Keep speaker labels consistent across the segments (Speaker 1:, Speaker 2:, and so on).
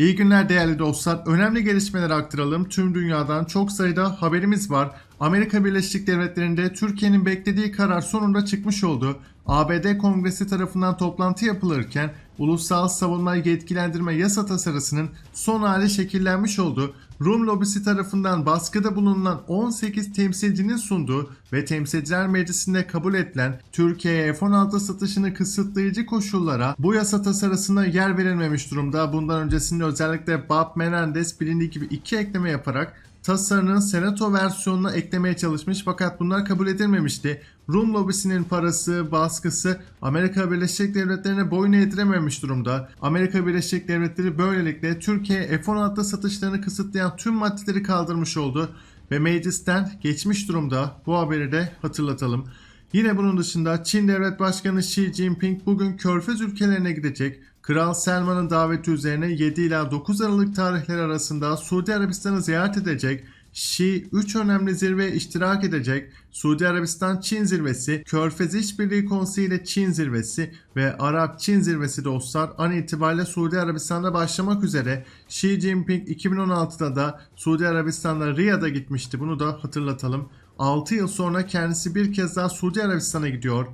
Speaker 1: İyi günler değerli dostlar. Önemli gelişmeleri aktaralım. Tüm dünyadan çok sayıda haberimiz var. Amerika Birleşik Devletleri'nde Türkiye'nin beklediği karar sonunda çıkmış oldu. ABD Kongresi tarafından toplantı yapılırken Ulusal Savunma Yetkilendirme Yasa tasarısının son hali şekillenmiş oldu. Rum lobisi tarafından baskıda bulunan 18 temsilcinin sunduğu ve Temsilciler Meclisi'nde kabul edilen Türkiye'ye F-16 satışını kısıtlayıcı koşullara bu yasa tasarısına yer verilmemiş durumda. Bundan öncesinde özellikle Bob Menendez bilindiği gibi iki ekleme yaparak tasarının senato versiyonuna eklemeye çalışmış fakat bunlar kabul edilmemişti. Rum lobisinin parası, baskısı Amerika Birleşik Devletleri'ne boyun eğdirememiş durumda. Amerika Birleşik Devletleri böylelikle Türkiye'ye F-16 satışlarını kısıtlayan tüm maddeleri kaldırmış oldu ve meclisten geçmiş durumda. Bu haberi de hatırlatalım. Yine bunun dışında Çin Devlet Başkanı Xi Jinping bugün Körfez ülkelerine gidecek. Kral Selman'ın daveti üzerine 7 ila 9 Aralık tarihleri arasında Suudi Arabistan'ı ziyaret edecek. Şi 3 önemli zirveye iştirak edecek. Suudi Arabistan-Çin zirvesi, Körfez İşbirliği Konseyi ile Çin zirvesi ve Arap-Çin zirvesi dostlar an itibariyle Suudi Arabistan'da başlamak üzere. Xi Jinping 2016'da da Suudi Arabistan'da Riyad'a gitmişti. Bunu da hatırlatalım. 6 yıl sonra kendisi bir kez daha Suudi Arabistan'a gidiyor.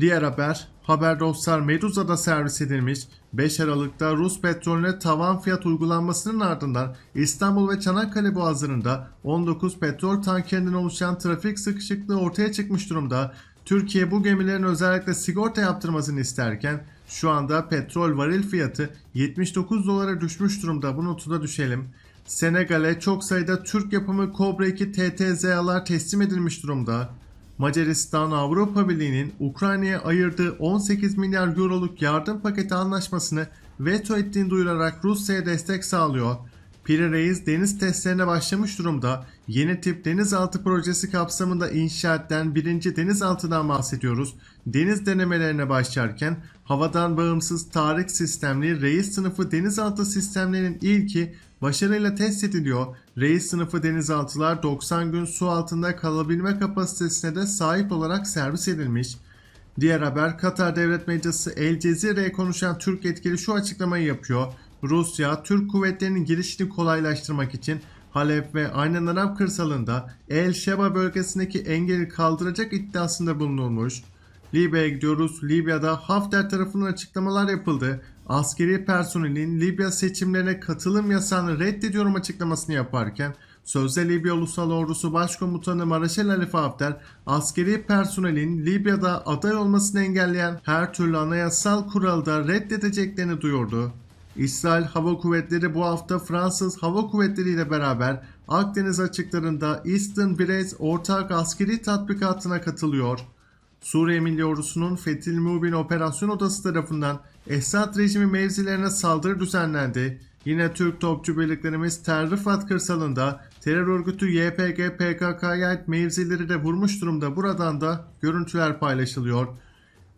Speaker 1: Diğer haber, haber dostlar Meduza'da servis edilmiş 5 Aralık'ta Rus petrolüne tavan fiyat uygulanmasının ardından İstanbul ve Çanakkale boğazlarında 19 petrol tankerinden oluşan trafik sıkışıklığı ortaya çıkmış durumda. Türkiye bu gemilerin özellikle sigorta yaptırmasını isterken şu anda petrol varil fiyatı 79 dolara düşmüş durumda. Bu notu da düşelim. Senegal'e çok sayıda Türk yapımı Cobra 2 TTZA'lar teslim edilmiş durumda. Macaristan Avrupa Birliği'nin Ukrayna'ya ayırdığı 18 milyar euroluk yardım paketi anlaşmasını veto ettiğini duyurarak Rusya'ya destek sağlıyor. Piri Reis deniz testlerine başlamış durumda. Yeni tip denizaltı projesi kapsamında inşa edilen birinci denizaltıdan bahsediyoruz. Deniz denemelerine başlarken havadan bağımsız tarih sistemli Reis sınıfı denizaltı sistemlerinin ilki başarıyla test ediliyor. Reis sınıfı denizaltılar 90 gün su altında kalabilme kapasitesine de sahip olarak servis edilmiş. Diğer haber Katar Devlet Meclisi El Cezire'ye konuşan Türk yetkili şu açıklamayı yapıyor. Rusya, Türk kuvvetlerinin girişini kolaylaştırmak için Halep ve Aynen Arap kırsalında El Şeba bölgesindeki engeli kaldıracak iddiasında bulunulmuş. Libya'ya gidiyoruz. Libya'da Hafter tarafından açıklamalar yapıldı. Askeri personelin Libya seçimlerine katılım yasağını reddediyorum açıklamasını yaparken Sözde Libya Ulusal Ordusu Başkomutanı Maraşel Halife Hafter, askeri personelin Libya'da aday olmasını engelleyen her türlü anayasal kuralı da reddedeceklerini duyurdu. İsrail Hava Kuvvetleri bu hafta Fransız Hava Kuvvetleri ile beraber Akdeniz açıklarında Eastern Brez ortak askeri tatbikatına katılıyor. Suriye Milli Ordusu'nun Fethil Mübin Operasyon Odası tarafından Esad rejimi mevzilerine saldırı düzenlendi. Yine Türk topçu birliklerimiz Tel kırsalında terör örgütü YPG PKK'ya ait mevzileri de vurmuş durumda. Buradan da görüntüler paylaşılıyor.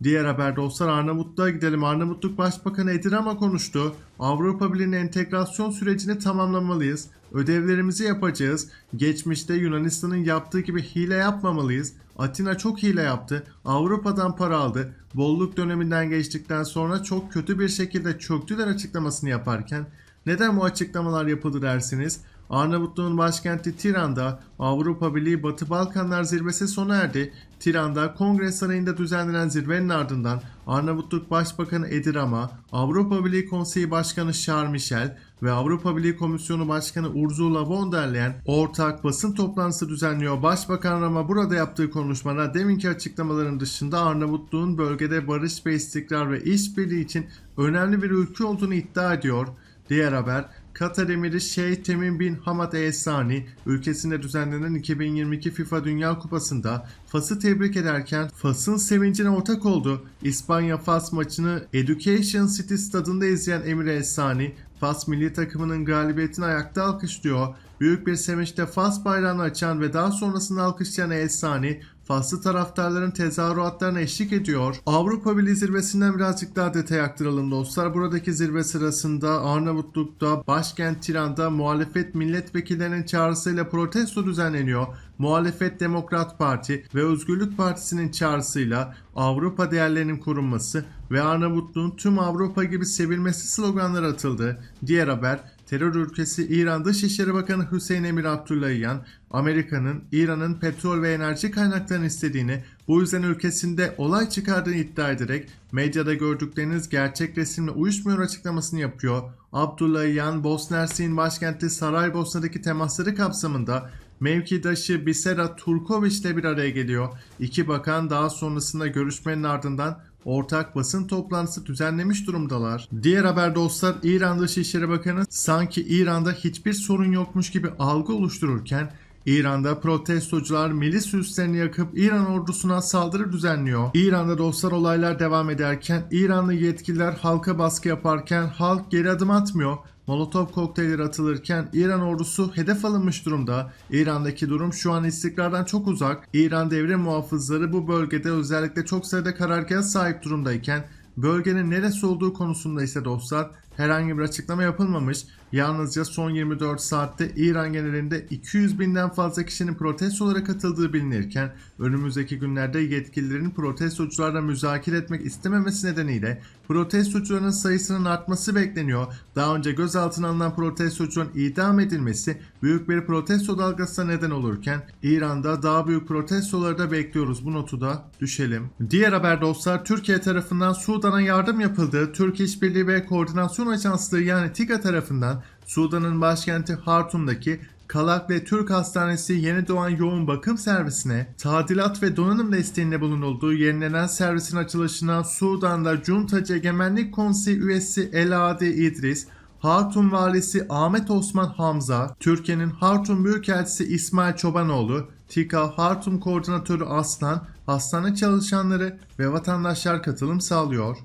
Speaker 1: Diğer haber dostlar Arnavutluğa gidelim. Arnavutluk Başbakanı Edirama konuştu. Avrupa Birliği'nin entegrasyon sürecini tamamlamalıyız. Ödevlerimizi yapacağız. Geçmişte Yunanistan'ın yaptığı gibi hile yapmamalıyız. Atina çok hile yaptı. Avrupa'dan para aldı. Bolluk döneminden geçtikten sonra çok kötü bir şekilde çöktüler açıklamasını yaparken neden bu açıklamalar yapıldı dersiniz? Arnavutluğun başkenti Tiran'da Avrupa Birliği Batı Balkanlar zirvesi sona erdi. Tiran'da Kongre Sarayı'nda düzenlenen zirvenin ardından Arnavutluk Başbakanı Edi Rama, Avrupa Birliği Konseyi Başkanı Charles Michel ve Avrupa Birliği Komisyonu Başkanı Ursula von der Leyen ortak basın toplantısı düzenliyor. Başbakan Rama burada yaptığı konuşmada deminki açıklamaların dışında Arnavutluğun bölgede barış ve istikrar ve işbirliği için önemli bir ülke olduğunu iddia ediyor. Diğer haber Katar Emiri Şeyh Temim bin Hamad El Sani ülkesinde düzenlenen 2022 FIFA Dünya Kupası'nda Fas'ı tebrik ederken Fas'ın sevincine ortak oldu. İspanya Fas maçını Education City stadında izleyen Emir El Sani Fas milli takımının galibiyetini ayakta alkışlıyor. Büyük bir sevinçle Fas bayrağını açan ve daha sonrasında alkışlayan El Sani Faslı taraftarların tezahüratlarına eşlik ediyor. Avrupa Birliği zirvesinden birazcık daha detay aktaralım dostlar. Buradaki zirve sırasında Arnavutluk'ta başkent Tiran'da muhalefet milletvekillerinin çağrısıyla protesto düzenleniyor. Muhalefet Demokrat Parti ve Özgürlük Partisi'nin çağrısıyla Avrupa değerlerinin korunması ve Arnavutluğun tüm Avrupa gibi sevilmesi sloganları atıldı. Diğer haber terör ülkesi İran Dışişleri Bakanı Hüseyin Emir Abdullahiyan, Amerika'nın İran'ın petrol ve enerji kaynaklarını istediğini, bu yüzden ülkesinde olay çıkardığını iddia ederek medyada gördükleriniz gerçek resimle uyuşmuyor açıklamasını yapıyor. Abdullahiyan, Bosna Hersek'in başkenti Saraybosna'daki temasları kapsamında mevkidaşı Bisera Turkovic ile bir araya geliyor. İki bakan daha sonrasında görüşmenin ardından ortak basın toplantısı düzenlemiş durumdalar. Diğer haber dostlar İran Dışişleri Bakanı sanki İran'da hiçbir sorun yokmuş gibi algı oluştururken İran'da protestocular milis üslerini yakıp İran ordusuna saldırı düzenliyor. İran'da dostlar olaylar devam ederken İranlı yetkililer halka baskı yaparken halk geri adım atmıyor. Molotov kokteylleri atılırken İran ordusu hedef alınmış durumda. İran'daki durum şu an istikrardan çok uzak. İran devrim muhafızları bu bölgede özellikle çok sayıda karargaha sahip durumdayken bölgenin neresi olduğu konusunda ise dostlar herhangi bir açıklama yapılmamış. Yalnızca son 24 saatte İran genelinde 200 binden fazla kişinin protestolara katıldığı bilinirken önümüzdeki günlerde yetkililerin protestocularla müzakere etmek istememesi nedeniyle protestocuların sayısının artması bekleniyor. Daha önce gözaltına alınan protestocuların idam edilmesi büyük bir protesto dalgasına neden olurken İran'da daha büyük protestoları da bekliyoruz. Bu notu da düşelim. Diğer haber dostlar Türkiye tarafından Sudan'a yardım yapıldığı Türk İşbirliği ve Koordinasyon Ajanslığı yani TİGA tarafından Sudan'ın başkenti Hartum'daki Kalak ve Türk Hastanesi Yeni Doğan Yoğun Bakım Servisine tadilat ve donanım desteğinde bulunulduğu yenilenen servisin açılışına Sudan'da Cuntacı Egemenlik Konseyi üyesi Eladi İdris, Hartum Valisi Ahmet Osman Hamza, Türkiye'nin Hartum Büyükelçisi İsmail Çobanoğlu, TİKA Hartum Koordinatörü Aslan, hastane çalışanları ve vatandaşlar katılım sağlıyor.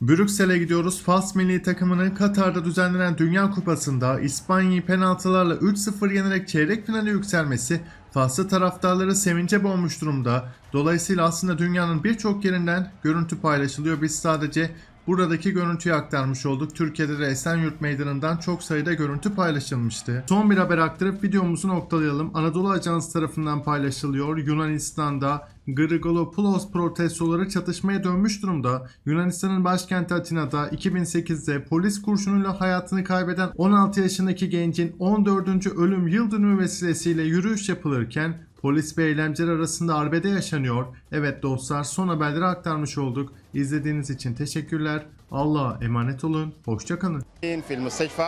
Speaker 1: Brüksel'e gidiyoruz. Fas milli takımının Katar'da düzenlenen Dünya Kupası'nda İspanya'yı penaltılarla 3-0 yenerek çeyrek finale yükselmesi Faslı taraftarları sevince boğmuş durumda. Dolayısıyla aslında dünyanın birçok yerinden görüntü paylaşılıyor. Biz sadece buradaki görüntüyü aktarmış olduk. Türkiye'de de Esenyurt Meydanı'ndan çok sayıda görüntü paylaşılmıştı. Son bir haber aktarıp videomuzu noktalayalım. Anadolu Ajansı tarafından paylaşılıyor. Yunanistan'da Grigolopoulos protestoları çatışmaya dönmüş durumda. Yunanistan'ın başkenti Atina'da 2008'de polis kurşunuyla hayatını kaybeden 16 yaşındaki gencin 14. ölüm yıl dönümü vesilesiyle yürüyüş yapılırken Polis ve eylemciler arasında arbede yaşanıyor. Evet dostlar son haberleri aktarmış olduk. İzlediğiniz için teşekkürler. Allah'a emanet olun. Hoşçakalın.
Speaker 2: في المستشفى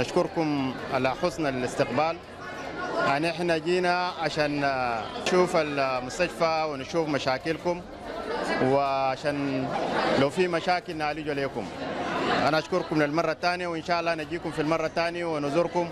Speaker 2: نشكركم على حسن الاستقبال يعني احنا جينا عشان آه، نشوف المستشفى ونشوف مشاكلكم وعشان لو في مشاكل نعالجها لكم انا اشكركم للمره الثانيه وان شاء الله نجيكم في المره الثانيه ونزوركم